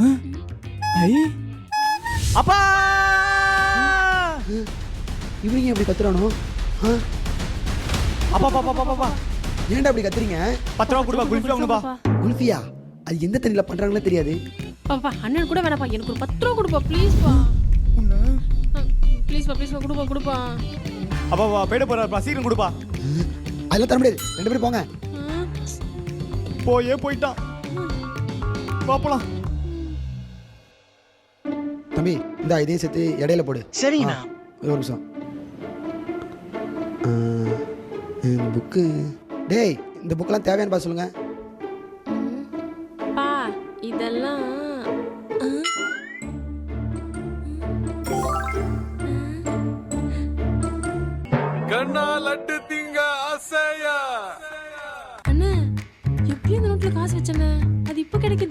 ஐ. அப்பா! இவங்க எப்படி கத்துறானோ? ஆ? அப்பா அப்பா அப்பா அப்பா, அப்பா. ஏன்டா அப்படி கத்துறீங்க? பத்து ரூபா கொடுப்பா குல்ஃபி வாங்கணும்பா குல்ஃபியா? அது எந்த தண்ணியில பண்றாங்களே தெரியாது. பாப்பா அண்ணன் கூட வேணாப்பா எனக்கு ஒரு பத்து ரூபா கொடுப்பா ப்ளீஸ் பா. ப்ளீஸ் பா ப்ளீஸ் பா கொடுப்பா கொடுப்பா. அப்பா அப்பா போயிட போறாருப்பா சீக்கிரம் கொடுப்பா. அதெல்லாம் தர முடியாது. ரெண்டு பேரும் போங்க. போயே போயிட்டான். பாப்பலாம் தம்பி இந்த இதையும் சேர்த்து இடையில போடு. சரிங்கண்ணா. ஒரு நிமிஷம். புக்கு. டேய் இந்த புக்கெல்லாம் தேவையான பா சொல்லுங்க. பா இதெல்லாம் கண்ணா லட்டு திங்க ஆசையா? அண்ணா எப்படி இந்த நோட்ல காசு வச்சேண்ணே. அது இப்போ கிடைக்குது.